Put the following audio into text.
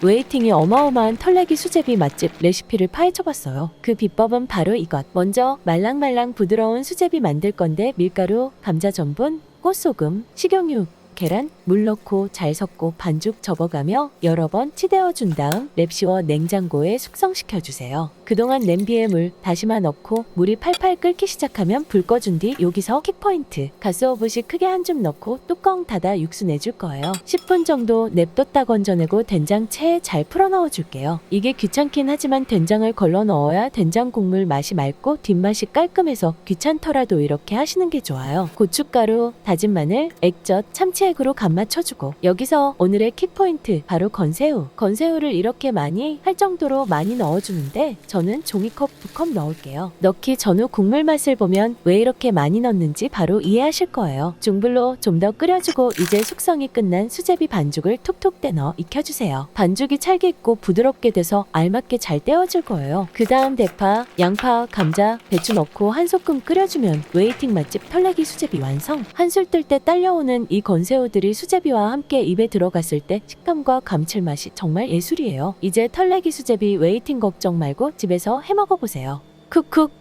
웨이팅이 어마어마한 털레기 수제비 맛집 레시피를 파헤쳐봤어요. 그 비법은 바로 이것. 먼저 말랑말랑 부드러운 수제비 만들 건데 밀가루, 감자 전분, 꽃소금, 식용유, 계란, 물 넣고 잘 섞고 반죽 접어가며 여러 번 치대어 준 다음 랩시워 냉장고에 숙성시켜 주세요. 그동안 냄비에 물, 다시마 넣고 물이 팔팔 끓기 시작하면 불 꺼준 뒤 여기서 킥포인트. 가스오브시 크게 한 줌 넣고 뚜껑 닫아 육수 내줄 거예요. 10분 정도 냅뒀다 건져내고 된장체에 잘 풀어 넣어 줄게요. 이게 귀찮긴 하지만 된장을 걸러 넣어야 된장 국물 맛이 맑고 뒷맛이 깔끔해서 귀찮더라도 이렇게 하시는 게 좋아요. 고춧가루, 다진 마늘, 액젓, 참치 액으로 간 맞춰주고 여기서 오늘의 킥포인트 바로 건새우. 건새우를 이렇게 많이 할 정도로 많이 넣어주는데 저는 종이컵 두 컵 넣을게요. 넣기 전후 국물 맛을 보면 왜 이렇게 많이 넣는지 바로 이해하실 거예요. 중불로 좀 더 끓여주고 이제 숙성이 끝난 수제비 반죽을 톡톡 떼넣어 익혀주세요. 반죽이 찰기 있고 부드럽게 돼서 알맞게 잘 떼어질 거예요. 그 다음 대파, 양파, 감자, 배추 넣고 한 소끔 끓여주면 웨이팅 맛집 털레기 수제비 완성. 한술 뜰 때 딸려오는 이 건 새우들이 수제비와 함께 입에 들어갔을 때 식감과 감칠맛이 정말 예술이에요. 이제 털레기 수제비 웨이팅 걱정 말고 집에서 해 먹어보세요. 쿡쿡